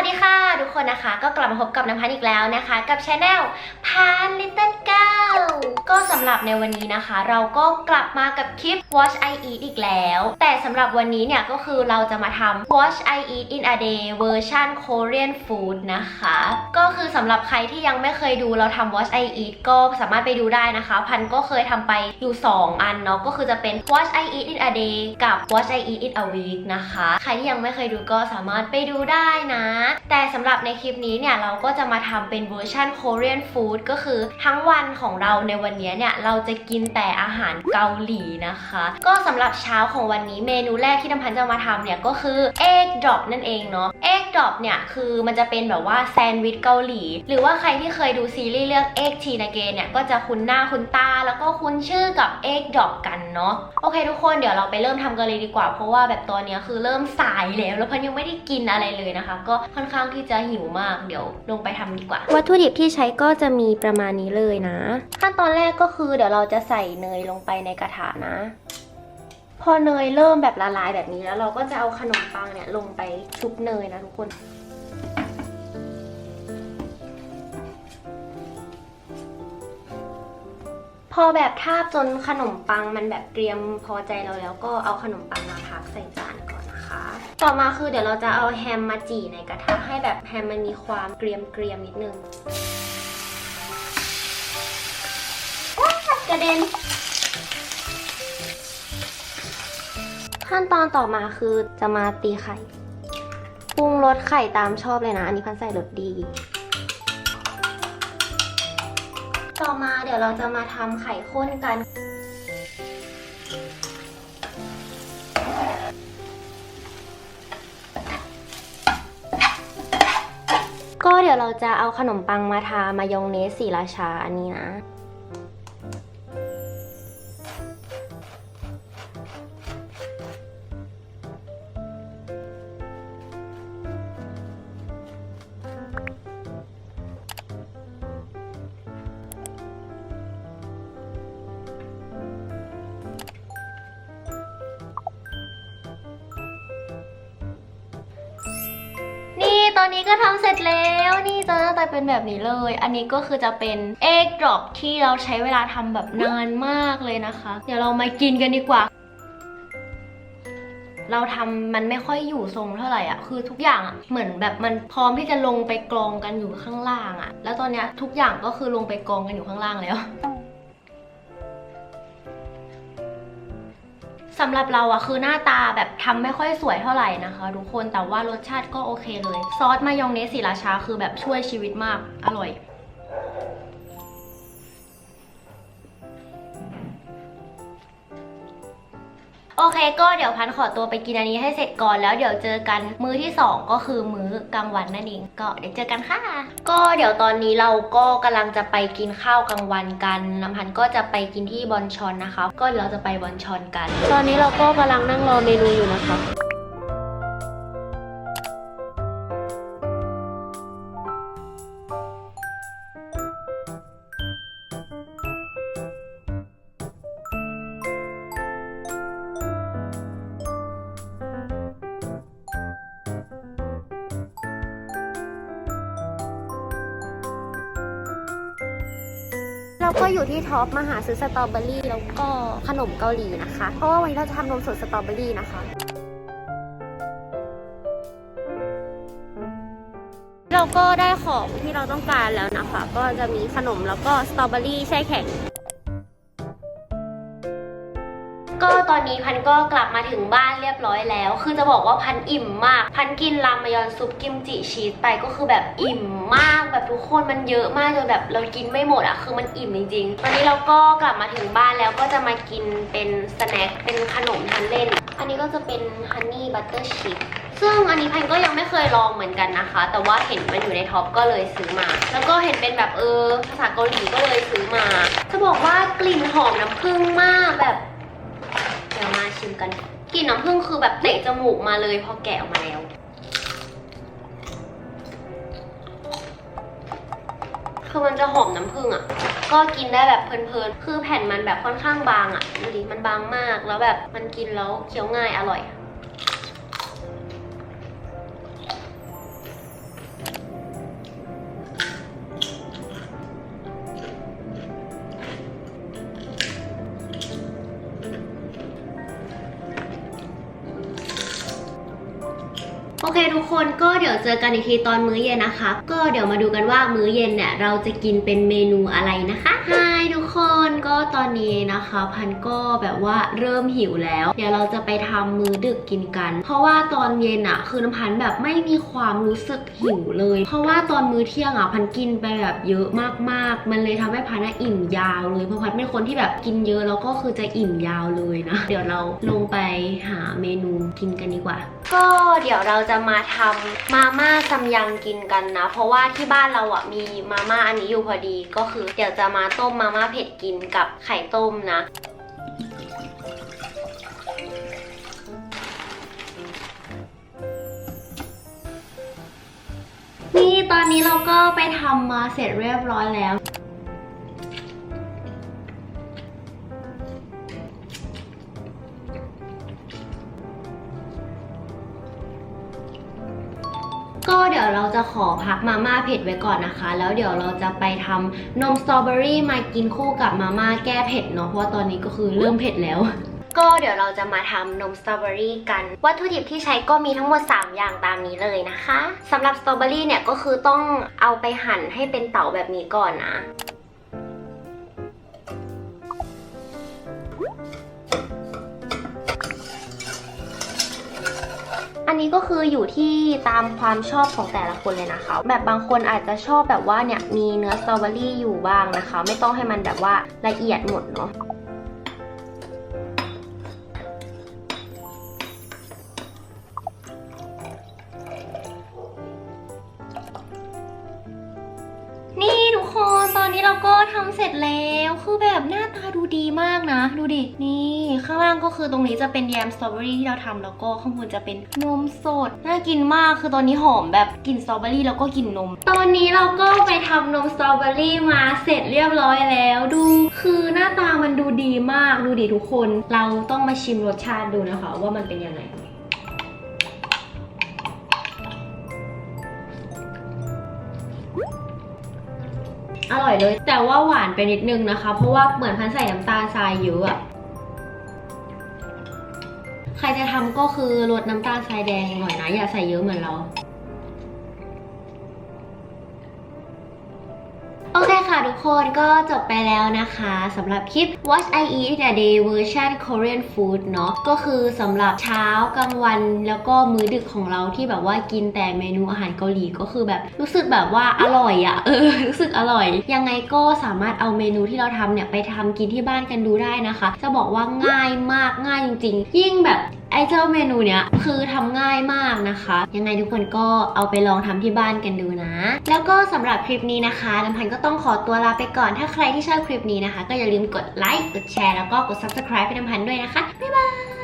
วัสดีค่ะ ทุกคนนะคะ ก็กลับมาพบกับน้ำพันอีกแล้วนะคะ กับช anel พันลิตเติ้ลเกิล ก็สำหรับในวันนี้นะคะ เราก็กลับมากับคลิป Watch I Eat อีกแล้ว แต่สำหรับวันนี้เนี่ยก็คือเราจะมาทำ Watch I Eat in a Day เวอร์ชัน Korean Food นะคะ ก็คือสำหรับใครที่ยังไม่เคยดูเราทำ Watch I Eat ก็สามารถไปดูได้นะคะ พันก็เคยทำไปอยู่ 2 อันเนาะก็คือจะเป็น Watch I Eat in a Day กับ Watch I Eat in a Week นะคะ ใครที่ยังไม่เคยดูก็สามารถไปดูได้นะ แต่สำหรับในคลิปนี้เนี่ยเราก็จะมาทำเป็นเวอร์ชัน Korean Food ก็คือทั้งวันของเราในวันนี้เนี่ยเราจะกินแต่อาหารเกาหลีนะคะ ก็สำหรับเช้าของวันนี้เมนูแรกที่น้ำพันธ์จะมาทำเนี่ยก็คือ egg drop นั่นเองเนาะ egg drop เนี่ยคือมันจะเป็นแบบว่าแซนด์วิชเกาหลี หรือว่าใครที่เคยดูซีรีส์เรื่อง egg c h i n a g e เนี่ยก็จะคุ้นหน้าคุ้นตา แล้วก็คุ้นชื่อกับ egg drop กันเนาะโอเคทุกคนเดี๋ยวเราไปเริ่มทำกันเลยดีกว่า เพราะว่าแบบตอนเนี้ยคือเริ่มสายแล้วแล้วพันยังไม่ได้กินอะไรเลยนะคะ ก็ค่อนข้างที่จะหิวมากเดี๋ยวลงไปทำดีกว่า วัตถุดิบที่ใช้ก็จะมีประมาณนี้เลยนะ ขั้นตอนแรกก็คือเดี๋ยวเราจะใส่เนยลงไปในกระทะนะ พอเนยเริ่มแบบละลายแบบนี้แล้วเราก็จะเอาขนมปังเนี่ยลงไปชุบเนยนะทุกคนพอแบบทาบจนขนมปังมันแบบเตรียมพอใจเราแล้วก็เอาขนมปังมาพักใส่จานก่อนนะคะ ต่อมาคือเดี๋ยวเราจะเอาแฮมมาจี่ในกระทะให้แบบแฮมมันมีความเกรียมเกรียมๆนิดนึง กระเด็น ขั้นตอนต่อมาคือจะมาตีไข่ ปรุงรสไข่ตามชอบเลยนะ อันนี้พันใส่รสดี ต่อมาเดี๋ยวเราจะมาทำไข่ข้นกันก็เดี๋ยวเราจะเอาขนมปังมาทามายองเนสสีราชาอันนี้นะ อันนี้ก็ทำเสร็จแล้วนี่จะหน้าตาเป็นแบบนี้เลย อันนี้ก็คือจะเป็นเอ็กดรอปที่เราใช้เวลาทำแบบนานมากเลยนะคะ เดี๋ยวเรามากินกันดีกว่า เราทำมันไม่ค่อยอยู่ทรงเท่าไหร่อะคือทุกอย่างอะเหมือนแบบมันพร้อมที่จะลงไปกรองกันอยู่ข้างล่างอะ แล้วตอนเนี้ยทุกอย่างก็คือลงไปกรองกันอยู่ข้างล่างแล้ว สำหรับเราอะคือหน้าตาแบบทำไม่ค่อยสวยเท่าไหร่นะคะ ทุกคนแต่ว่ารสชาติก็โอเคเลย ซอสมายองเนสสีราชาคือแบบช่วยชีวิตมากอร่อย โอเค ก็เดี๋ยวพันขอตัวไปกินอันนี้ให้เสร็จก่อนแล้วเดี๋ยวเจอกันมื้อที่ 2 ก็คือมื้อกลางวันนั่นเองก็เดี๋ยวเจอกันค่ะ ก็เดี๋ยวตอนนี้เราก็กำลังจะไปกินข้าวกลางวันกันน้ำพันก็จะไปกินที่บอนชอนนะคะ ก็เดี๋ยวเราจะไปบอนชอนกัน ตอนนี้เราก็กำลังนั่งรอเมนูอยู่นะคะ เราก็อยู่ที่ท็อปมาหาซื้อสตรอเบอรี่แล้วก็ขนมเกาหลีนะคะ เพราะว่าวันนี้เราจะทำนมสดสตรอเบอรี่นะคะ เราก็ได้ของที่เราต้องการแล้วนะคะ ก็จะมีขนมแล้วก็สตรอเบอรี่แช่แข็ง ก็ตอนนี้พันก็กลับมาถึงบ้านเรียบร้อยแล้ว คือจะบอกว่าพันอิ่มมาก พันกินรามยอนซุปกิมจิชีสไปก็คือแบบอิ่มมากแบบทุกคนมันเยอะมากจนแบบเรากินไม่หมดอะคือมันอิ่มจริงๆตอนนี้เราก็กลับมาถึงบ้านแล้วก็จะมากินเป็นสแน็คเป็นขนมทานเล่น อันนี้ก็จะเป็นฮันนี่บัตเตอร์ชีสซึ่งอันนี้พันก็ยังไม่เคยลองเหมือนกันนะคะ แต่ว่าเห็นมันอยู่ในท็อปก็เลยซื้อมา แล้วก็เห็นเป็นแบบเออภาษาเกาหลีก็เลยซื้อมา จะบอกว่ากลิ่นหอมน้ำผึ้งมากแบบ ชิมกันกลิ่นน้ำผึ้งคือแบบเตะจมูกมาเลยพอแกะออกมาแล้ว คือมันจะหอมน้ำผึ้งอะ ก็กินได้แบบเพลินๆ คือแผ่นมันแบบค่อนข้างบางอะดูดิมันบางมากแล้วแบบมันกินแล้วเคี้ยวง่ายอร่อย เคทุกคนก็เดี๋ยวเจอกันอีกทีตอนมื้อเย็นนะคะ ก็เดี๋ยวมาดูกันว่ามื้อเย็นเนี่ยเราจะกินเป็นเมนูอะไรนะคะฮทุกคนก็ตอนนี้นะคะ พันก็แบบว่าเริ่มหิวแล้ว เดี๋ยวเราจะไปทำมื้อดึกกินกัน เพราะว่าตอนเย็นอะคือน้ำพันแบบไม่มีความรู้สึกหิวเลย เพราะว่าตอนมื้อเที่ยงอะพันกินไปแบบเยอะมากๆ มันเลยทำให้พันอิ่มยาวเลยเพราะพันเป็นคนที่แบบกินเยอะแล้วก็คือจะอิ่มยาวเลยนะ เดี๋ยวเราลงไปหาเมนูกินกันดีกว่า ก็เดี๋ยวเราจะมาทำมาม่าซัมยังกินกันนะ เพราะว่าที่บ้านเราอะมีมาม่าอันนี้อยู่พอดีก็คือ เดี๋ยวจะมาต้มมาม่าเผ็ดกินกับไข่ต้มนะนี่ตอนนี้เราก็ไปทำมาเสร็จเรียบร้อยแล้ว จะขอพักมาม่าเผ็ดไว้ก่อนนะคะ แล้วเดี๋ยวเราจะไปทำนมสตรอเบอรี่มากินคู่กับมาม่าแก้เผ็ดเนาะเพราะว่าตอนนี้ก็คือเริ่มเผ็ดแล้วก็เดี๋ยวเราจะมาทำนมสตรอเบอรี่กัน วัตถุดิบที่ใช้ก็มีทั้งหมด 3 อย่างตามนี้เลยนะคะสำหรับสตรอเบอรี่เนี่ยก็คือต้องเอาไปหั่นให้เป็นเต๋าแบบนี้ก่อนนะ อันนี้ก็คืออยู่ที่ตามความชอบของแต่ละคนเลยนะคะ แบบบางคนอาจจะชอบแบบว่าเนี่ยมีเนื้อสตรอเบอรี่อยู่บ้างนะคะ ไม่ต้องให้มันแบบว่าละเอียดหมดเนาะ นี้เราก็ทำเสร็จแล้วคือแบบหน้าตาดูดีมากนะ ดูดิ นี่ข้างล่างก็คือตรงนี้จะเป็นแยมสตรอเบอรี่ที่เราทำแล้วก็ข้างบนจะเป็นนมสด น่ากินมากคือตอนนี้หอมแบบกลิ่นสตรอเบอรี่แล้วก็กลิ่นนม ตอนนี้เราก็ไปทำนมสตรอเบอรี่มาเสร็จเรียบร้อยแล้วดู คือหน้าตามันดูดีมากดูดิทุกคน เราต้องมาชิมรสชาติดูนะคะ ว่ามันเป็นยังไง อร่อยเลย แต่ว่าหวานไปนิดนึงนะคะ เพราะว่าเหมือนพันใส่น้ำตาลทรายเยอะอะใครจะทำก็คือลดน้ำตาลทรายแดงหน่อยนะ อย่าใส่เยอะเหมือนเรา คนก็จบไปแล้วนะคะสำหรับคลิป What I Eat in a Day version Korean Food เนาะก็คือสำหรับเช้ากลางวันแล้วก็มื้อดึกของเราที่แบบว่ากินแต่เมนูอาหารเกาหลีก็คือแบบรู้สึกแบบว่าอร่อยอะเออรู้สึกอร่อย ยังไงก็สามารถเอาเมนูที่เราทำเนี่ยไปทำกินที่บ้านกันดูได้นะคะ จะบอกว่าง่ายมากง่ายจริง ๆ ยิ่งแบบ ไอเจ้าเมนูเนี้ยคือทำง่ายมากนะคะ ยังไงทุกคนก็เอาไปลองทำที่บ้านกันดูนะ แล้วก็สำหรับคลิปนี้นะคะน้ำพันก็ต้องขอตัวลาไปก่อน ถ้าใครที่ชอบคลิปนี้นะคะ ก็อย่าลืมกดไลค์ กดแชร์ แล้วก็กด subscribe ให้น้ำพันด้วยนะคะ บ๊ายบาย